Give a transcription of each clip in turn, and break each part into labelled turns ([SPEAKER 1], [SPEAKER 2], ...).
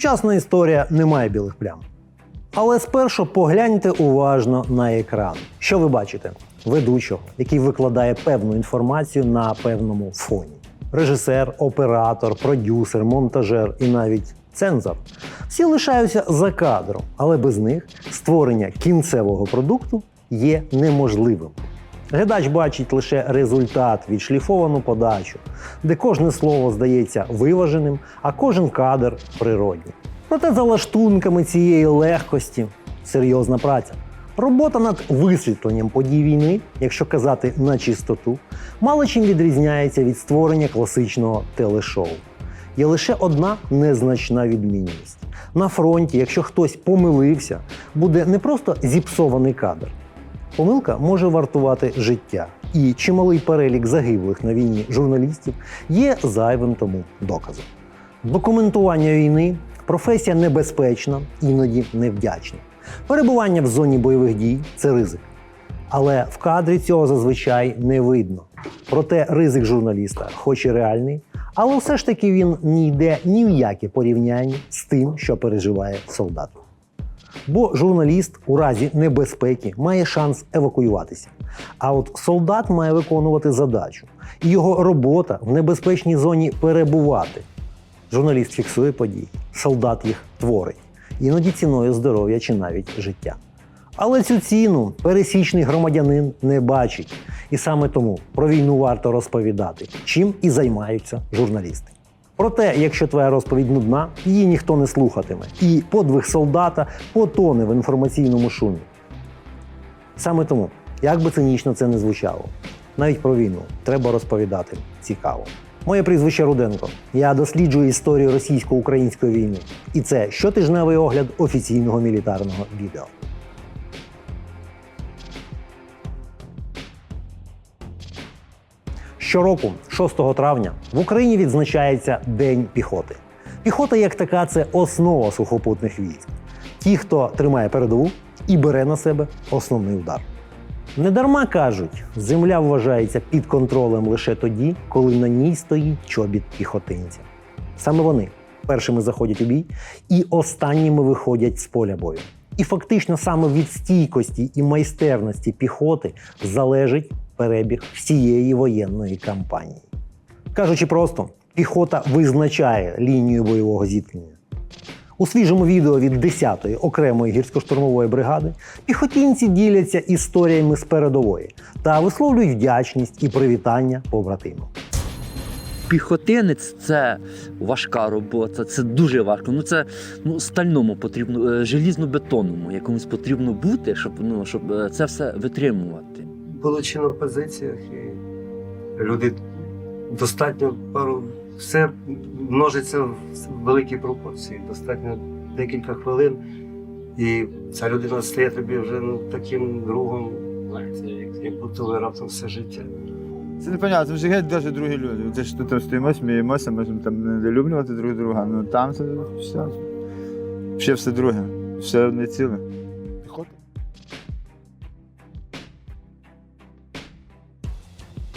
[SPEAKER 1] Сучасна історія не має білих плям. Але спершу погляньте уважно на екран. Що ви бачите? Ведучого, який викладає певну інформацію на певному фоні. Режисер, оператор, продюсер, монтажер і навіть цензор. Всі лишаються за кадром, але без них створення кінцевого продукту є неможливим. Глядач бачить лише результат, відшліфовану подачу, де кожне слово здається виваженим, а кожен кадр природнім. Проте за лаштунками цієї легкості серйозна праця. Робота над висвітленням подій війни, якщо казати на чистоту, мало чим відрізняється від створення класичного телешоу. Є лише одна незначна відмінність. На фронті, якщо хтось помилився, буде не просто зіпсований кадр, Помилка може вартувати життя, і чималий перелік загиблих на війні журналістів є зайвим тому доказом. Документування війни професія небезпечна, іноді невдячна. Перебування в зоні бойових дій це ризик. Але в кадрі цього зазвичай не видно. Проте ризик журналіста, хоч і реальний, але все ж таки він не йде ні в яке порівняння з тим, що переживає солдат. Бо журналіст у разі небезпеки має шанс евакуюватися. А от солдат має виконувати задачу, і його робота в небезпечній зоні перебувати. Журналіст фіксує події, солдат їх творить, іноді ціною здоров'я чи навіть життя. Але цю ціну пересічний громадянин не бачить. І саме тому про війну варто розповідати, чим і займаються журналісти. Проте, якщо твоя розповідь нудна, її ніхто не слухатиме, і подвиг солдата потоне в інформаційному шумі. Саме тому, як би цинічно це не звучало, навіть про війну треба розповідати цікаво. Моє прізвище Руденко. Я досліджую історію російсько-української війни. І це щотижневий огляд офіційного мілітарного відео. Щороку, 6 травня, в Україні відзначається День піхоти. Піхота, як така, це основа сухопутних військ. Ті, хто тримає передову і бере на себе основний удар. Недарма кажуть, земля вважається під контролем лише тоді, коли на ній стоїть чобіт піхотинця. Саме вони першими заходять у бій і останніми виходять з поля бою. І фактично саме від стійкості і майстерності піхоти залежить перебіг всієї воєнної кампанії. Кажучи просто, піхота визначає лінію бойового зіткнення. У свіжому відео від 10-ї окремої гірсько-штурмової бригади піхотінці діляться історіями з передової та висловлюють вдячність і привітання побратимам.
[SPEAKER 2] Піхотинець це важка робота, це дуже важко. Ну це ну стальному потрібно, е, желізно-бетонному якомусь потрібно бути, щоб ну щоб е, це все витримувати.
[SPEAKER 3] Було на позиціях, і люди достатньо пару все множиться в великій пропорції. Достатньо декілька хвилин, і ця людина стає тобі вже ну, таким другом, як, будто ви раптом все життя.
[SPEAKER 4] Це непонятно, це вже геть навіть другі люди. Це ж тут стоїмо, сміємося, можемо там недолюблювати друг друга. Ну там це все. Ще все друге, все одне ціле.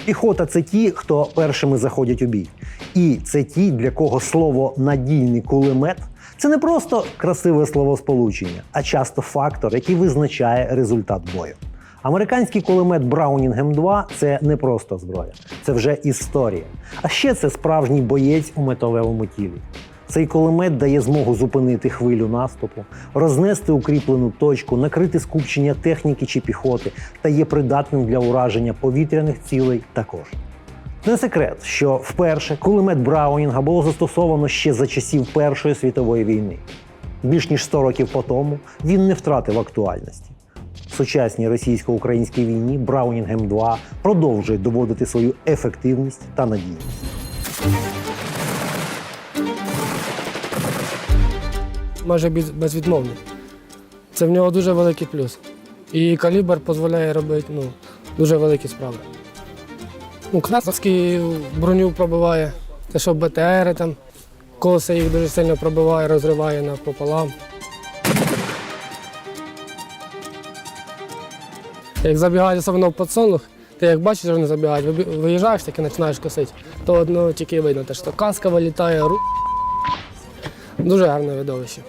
[SPEAKER 4] Піхота.
[SPEAKER 1] Це ті, хто першими заходять у бій. І це ті, для кого слово надійний кулемет це не просто красиве словосполучення, а часто фактор, який визначає результат бою. Американський кулемет Браунінг М2 це не просто зброя, це вже історія. А ще це справжній боєць у металевому тілі. Цей кулемет дає змогу зупинити хвилю наступу, рознести укріплену точку, накрити скупчення техніки чи піхоти та є придатним для ураження повітряних цілей також. Не секрет, що вперше кулемет Браунінга було застосовано ще за часів Першої світової війни. Більш ніж 100 років по тому він не втратив актуальності. В сучасній російсько-українській війні Браунінг М2 продовжує доводити свою ефективність та надійність.
[SPEAKER 5] Майже без- безвідмовний. Це в нього дуже великий плюс. І калібр дозволяє робити ну, дуже великі справи. Ну, Кнасовський броню пробиває, те, що БТРи там, коси їх дуже сильно пробиває, розриває напополам. Як забігають особливо в подсолнух, ти як бачиш, що вони забігають, виїжджаєш таки починаєш косити, то одно тільки видно, те, що каска вилітає, ру... Дуже гарне видовище.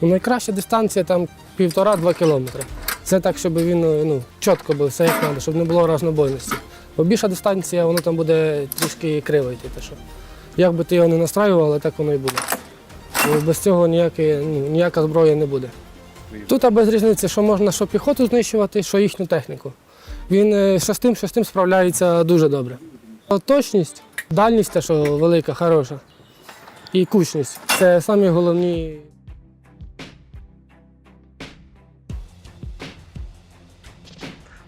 [SPEAKER 5] Ну, найкраща дистанція там півтора-два кілометри. Це так, щоб він ну, чітко був, все як треба, щоб не було разнобойності. Бо більша дистанція, воно там буде трішки криво йти. те, що. Як би ти його не настраював, але так воно і буде. Ну, Без цього ніякі, ну, ніяка зброя не буде. Тут без різниці, що можна що піхоту знищувати, що їхню техніку. Він е, що з тим, що з тим справляється дуже добре. Точність, дальність те, що велика, хороша, і кучність це самі головні.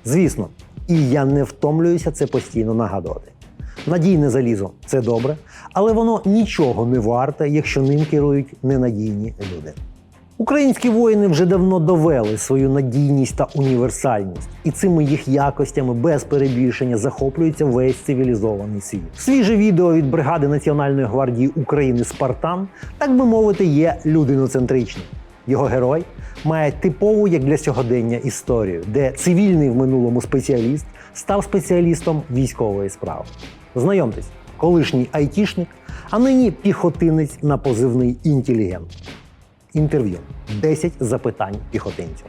[SPEAKER 1] Звісно, і я не втомлююся це постійно нагадувати. Надійне залізо це добре, але воно нічого не варте, якщо ним керують ненадійні люди. Українські воїни вже давно довели свою надійність та універсальність, і цими їх якостями без перебільшення захоплюється весь цивілізований світ. Свіже відео від бригади Національної гвардії України Спартан, так би мовити, є людиноцентричним. Його герой має типову як для сьогодення історію, де цивільний в минулому спеціаліст став спеціалістом військової справи. Знайомтесь, колишній айтішник, а нині піхотинець на позивний інтелігент. Інтерв'ю 10 запитань піхотинцю.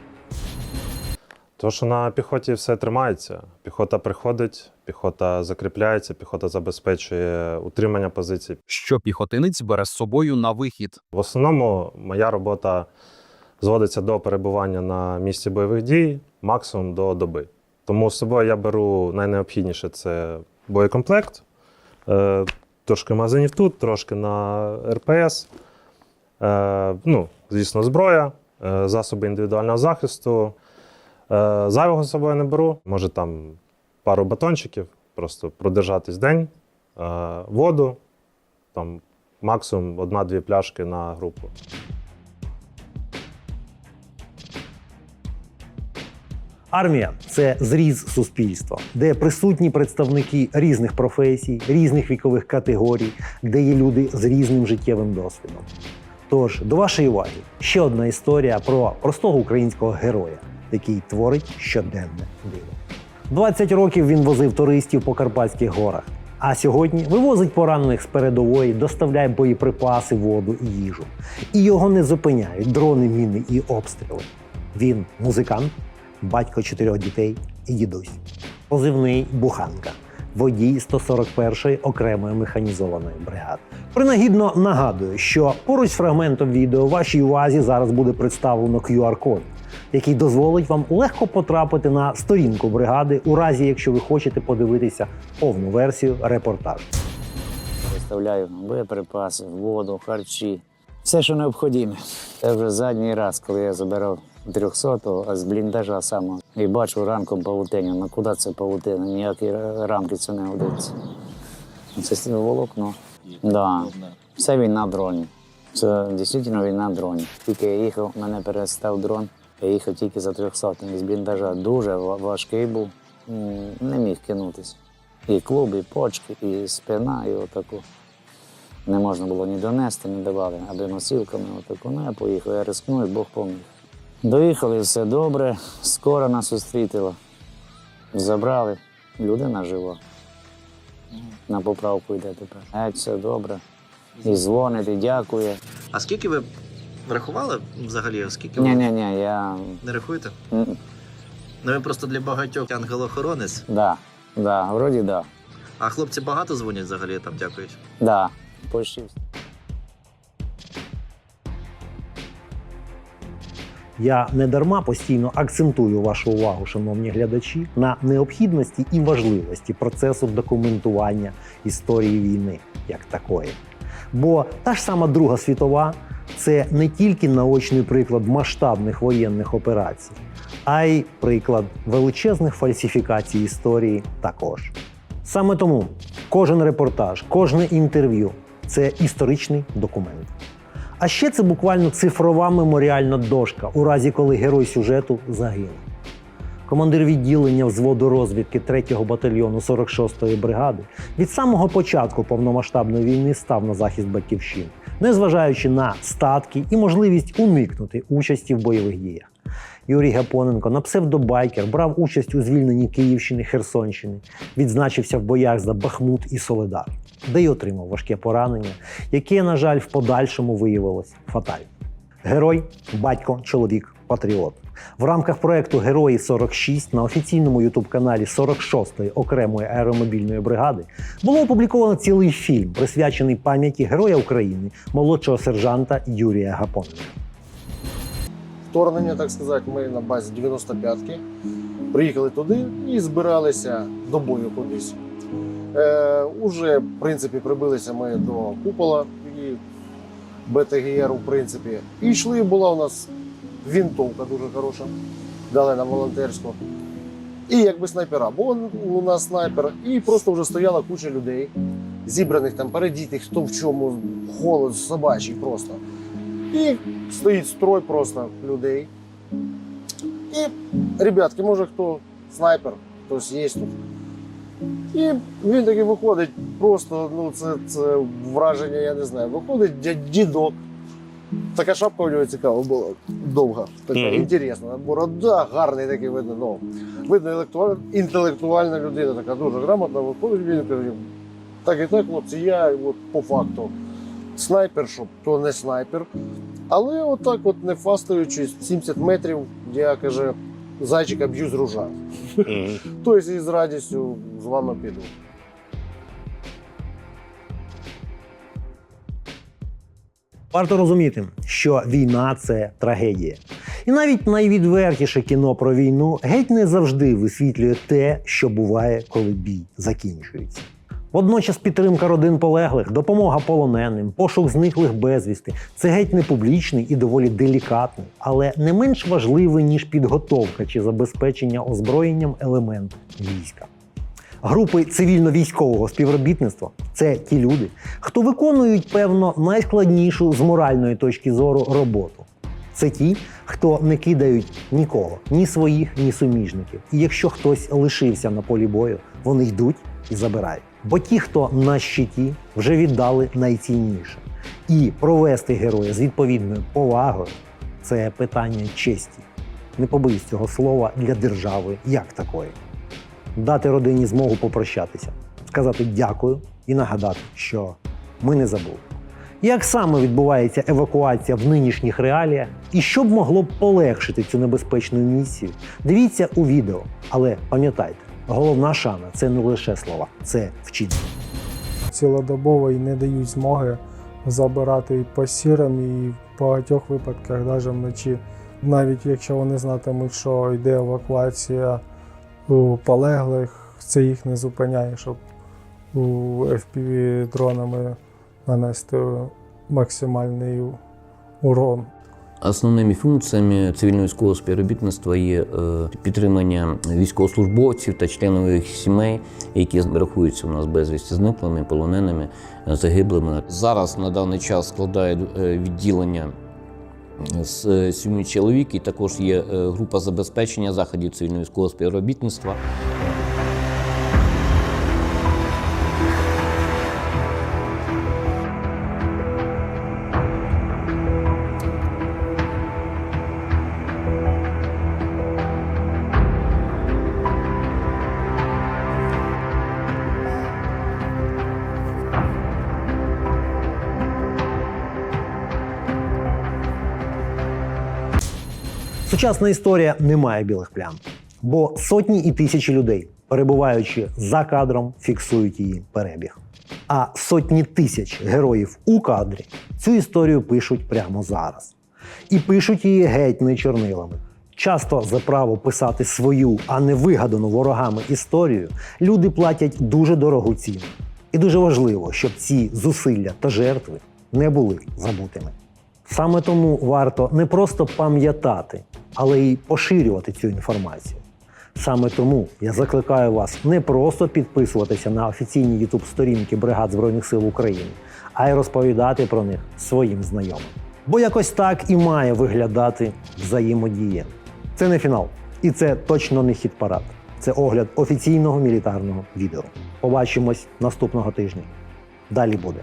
[SPEAKER 6] То, що на піхоті все тримається. Піхота приходить, піхота закріпляється, піхота забезпечує утримання позицій.
[SPEAKER 7] що піхотинець бере з собою на вихід.
[SPEAKER 6] В основному моя робота зводиться до перебування на місці бойових дій, максимум до доби. Тому з собою я беру найнеобхідніше це боєкомплект, е, трошки магазинів тут, трошки на РПС. Е, ну, звісно, зброя, е, засоби індивідуального захисту. Е, Зайвого з собою не беру. Може там пару батончиків, просто продержатись день, воду, там максимум одна-дві пляшки на групу.
[SPEAKER 1] Армія це зріз суспільства, де присутні представники різних професій, різних вікових категорій, де є люди з різним життєвим досвідом. Тож, до вашої уваги, ще одна історія про простого українського героя, який творить щоденне диво. 20 років він возив туристів по Карпатських горах, а сьогодні вивозить поранених з передової, доставляє боєприпаси, воду і їжу. І його не зупиняють дрони, міни і обстріли. Він музикант, батько чотирьох дітей і дідусь. Позивний Буханка, водій 141-ї окремої механізованої бригади. Принагідно нагадую, що поруч з фрагментом відео вашій увазі зараз буде представлено QR-код, який дозволить вам легко потрапити на сторінку бригади, у разі якщо ви хочете подивитися повну версію репортажу.
[SPEAKER 8] Виставляю боєприпаси, воду, харчі, все, що необхідне. Це вже задній раз, коли я забирав 300-го, а з бліндажа саме. І бачу ранком павутиння. Ну куди це павутина? Ніякі рамки це не годиться. Це волокно. Да. Все війна дронів. Це дійсно війна дронів. Тільки я їхав, мене перестав дрон. Я їхав тільки за 300 з бліндажа. Дуже важкий був. Не міг кинутися. І клуб, і почки, і спина, і отаку. Не можна було ні донести, ні давали, аби носілками отаку. Ну, я поїхав, я рискнув, і Бог поміг. Доїхали, все добре, скоро нас зустрітила. Забрали, людина жива. На поправку йде тепер. Геть, все добре. І дзвонить, і дякує.
[SPEAKER 9] А скільки ви рахували взагалі? Скільки
[SPEAKER 8] Ні,
[SPEAKER 9] ви
[SPEAKER 8] ні, ні, я.
[SPEAKER 9] не рахуєте?
[SPEAKER 8] м,
[SPEAKER 9] Ну ви просто для багатьох ангел-охоронець.
[SPEAKER 8] Да, да, вроді да.
[SPEAKER 9] А хлопці багато дзвонять взагалі там, дякують.
[SPEAKER 8] Да, почти. всі.
[SPEAKER 1] Я не дарма постійно акцентую вашу увагу, шановні глядачі, на необхідності і важливості процесу документування історії війни як такої. Бо та ж сама Друга світова це не тільки наочний приклад масштабних воєнних операцій, а й приклад величезних фальсифікацій історії також. Саме тому кожен репортаж, кожне інтерв'ю це історичний документ. А ще це буквально цифрова меморіальна дошка, у разі коли герой сюжету загинув. Командир відділення взводу розвідки 3-го батальйону 46-ї бригади від самого початку повномасштабної війни став на захист батьківщини, незважаючи на статки і можливість уникнути участі в бойових діях. Юрій Гапоненко на псевдобайкер брав участь у звільненні Київщини, Херсонщини, відзначився в боях за Бахмут і Соледар. Де й отримав важке поранення, яке, на жаль, в подальшому виявилось фатальним. Герой, батько, чоловік, патріот. В рамках проекту Герої 46 на офіційному ютуб-каналі 46-ї окремої аеромобільної бригади було опубліковано цілий фільм, присвячений пам'яті Героя України, молодшого сержанта Юрія Гапоненка.
[SPEAKER 10] вторгнення, так сказати, ми на базі 95-ки приїхали туди і збиралися до бою кудись. Е, уже, в принципі, прибилися ми до купола і БТГР, в принципі. І йшли, була у нас вінтовка дуже хороша, дали нам волонтерську. І якби снайпера. Був у нас снайпер, і просто вже стояла куча людей, зібраних там, передітих, хто в чому, холод собачий просто. І стоїть строй просто людей. І, ребятки, може хто снайпер, хтось є тут. І він таки виходить, просто, ну, це, це враження, я не знаю. Виходить дідок. Така шапка у нього цікава була, довга, така
[SPEAKER 9] Мгм.
[SPEAKER 10] інтересна. Борода гарний такий видно. Ну, видно, інтелектуаль- інтелектуальна людина, така дуже грамотна. Виходить, він каже, так і так, хлопці, я от, по факту снайпер, щоб то не снайпер. Але отак, от не фастаючись, 70 метрів, я каже, зайчика б'ю з ружа. Тобто і з радістю з вами піду.
[SPEAKER 1] Варто розуміти, що війна це трагедія. І навіть найвідвертіше кіно про війну геть не завжди висвітлює те, що буває, коли бій закінчується. Водночас підтримка родин полеглих, допомога полоненим, пошук зниклих безвісти це геть не публічний і доволі делікатний, але не менш важливий, ніж підготовка чи забезпечення озброєнням елемент війська. Групи цивільно-військового співробітництва це ті люди, хто виконують певно найскладнішу з моральної точки зору роботу. Це ті, хто не кидають нікого, ні своїх, ні суміжників. І якщо хтось лишився на полі бою, вони йдуть і забирають. Бо ті, хто на щиті, вже віддали найцінніше. І провести героя з відповідною повагою це питання честі. Не побоюсь цього слова для держави як такої дати родині змогу попрощатися, сказати дякую і нагадати, що ми не забули. Як саме відбувається евакуація в нинішніх реаліях і що б могло б полегшити цю небезпечну місію, дивіться у відео. Але пам'ятайте, головна шана це не лише слова, це вчинки.
[SPEAKER 11] цілодобово і не дають змоги забирати по і в багатьох випадках, навіть вночі, навіть якщо вони знатимуть, що йде евакуація у полеглих, це їх не зупиняє, щоб у FPV дронами нанести максимальний урон.
[SPEAKER 12] Основними функціями цивільно-військового співробітництва є е, підтримання військовослужбовців та членів їх сімей, які рахуються у нас безвісті зниклими, полоненими, е, загиблими. Зараз на даний час складає е, відділення з семи чоловік, і також є група забезпечення заходів цивільно-військового співробітництва.
[SPEAKER 1] Сучасна історія не має білих плям, бо сотні і тисячі людей, перебуваючи за кадром, фіксують її перебіг. А сотні тисяч героїв у кадрі цю історію пишуть прямо зараз. І пишуть її геть не чорнилами. Часто за право писати свою, а не вигадану ворогами історію, люди платять дуже дорогу ціну. І дуже важливо, щоб ці зусилля та жертви не були забутими. Саме тому варто не просто пам'ятати, але й поширювати цю інформацію. Саме тому я закликаю вас не просто підписуватися на офіційні youtube сторінки бригад Збройних сил України, а й розповідати про них своїм знайомим. Бо якось так і має виглядати взаємодія. Це не фінал, і це точно не хіт парад. Це огляд офіційного мілітарного відео. Побачимось наступного тижня. Далі буде.